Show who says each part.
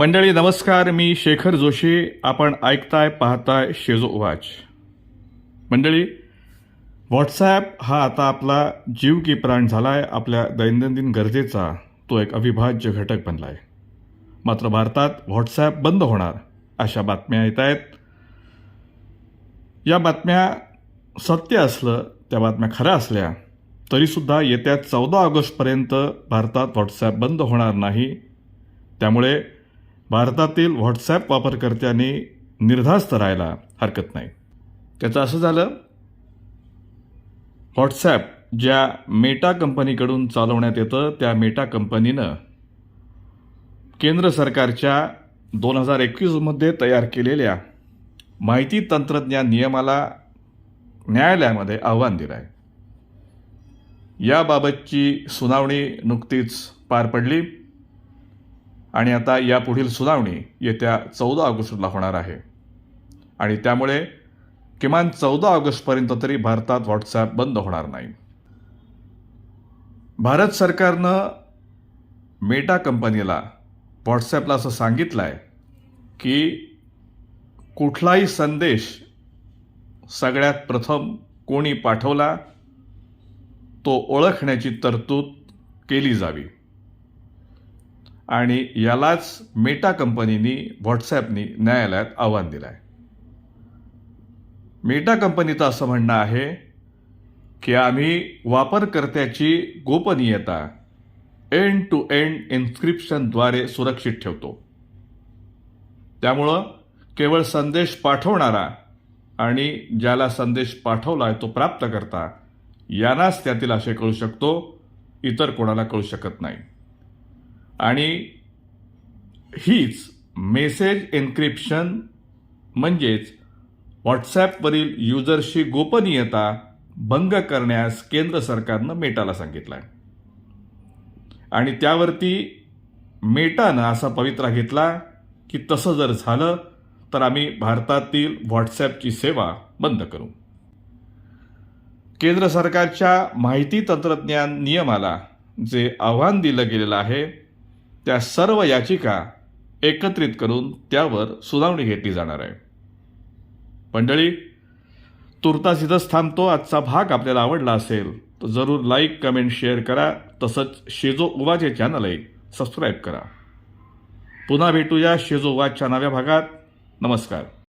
Speaker 1: मंडळी नमस्कार. मी शेखर जोशी. आपण ऐकताय पाहताय शेजो वाच मंडळी व्हॉट्सॲप हा आता आपला जीव की प्राण झाला आहे आपल्या दैनंदिन गरजेचा तो एक अविभाज्य घटक बनला आहे मात्र भारतात व्हॉट्सॲप बंद होणार अशा बातम्या येत आहेत. या बातम्या सत्य असलं त्या बातम्या खऱ्या असल्या तरीसुद्धा येत्या चौदा ऑगस्टपर्यंत भारतात व्हॉट्सॲप बंद होणार नाही. त्यामुळे भारतातील व्हॉट्सॲप वापरकर्त्यांनी निर्धास्त राहायला हरकत नाही. त्याचं असं झालं व्हॉट्सॲप ज्या मेटा कंपनीकडून चालवण्यात येतं त्या मेटा कंपनीनं केंद्र सरकारच्या दोन हजार एकवीसमध्ये तयार केलेल्या माहिती तंत्रज्ञान नियमाला न्यायालयामध्ये आव्हान दिलं आहे याबाबतची सुनावणी नुकतीच पार पडली. आणि आता यापुढील सुनावणी येत्या चौदा ऑगस्टला होणार आहे. आणि त्यामुळे किमान चौदा ऑगस्टपर्यंत तरी भारतात व्हॉट्सॲप बंद होणार नाही. भारत सरकारनं मेटा कंपनीला व्हॉट्सॲपला असं सांगितलं आहे की कुठलाही संदेश सगळ्यात प्रथम कोणी पाठवला तो ओळखण्याची तरतूद केली जावी. आणि यालाच मेटा कंपनीनी व्हॉट्सॲपनी न्यायालयात आव्हान दिलं आहे मेटा कंपनीचं असं म्हणणं आहे की आम्ही वापरकर्त्याची गोपनीयता एंड टू एंड इन्स्क्रिप्शनद्वारे सुरक्षित ठेवतो. त्यामुळं केवळ संदेश पाठवणारा आणि ज्याला संदेश पाठवला आहे तो प्राप्त करता यांनाच त्यातील आशय कळू शकतो इतर कोणाला कळू शकत नाही. आणि हीच मेसेज एन्क्रिप्शन म्हणजेच व्हॉट्सॲपवरील युजर्सची गोपनीयता भंग करण्यास केंद्र सरकारनं मेटाला सांगितलं आहे आणि त्यावरती मेटानं असा पवित्रा घेतला की तसं जर झालं तर आम्ही भारतातील व्हॉट्सॲपची सेवा बंद करू. केंद्र सरकारच्या माहिती तंत्रज्ञान नियमाला जे आव्हान दिलं गेलेलं आहे त्या सर्व याचिका एकत्रित करून त्यावर सुनावणी घेतली जाणार आहे. मंडळी तुर्तास इथंच थांबतो. आजचा भाग आपल्याला आवडला असेल तर जरूर लाईक कमेंट शेअर करा. तसंच शेजो उवाचे चॅनलही सबस्क्राईब करा. पुन्हा भेटूया शेजो उवाच्या नव्या भागात. नमस्कार.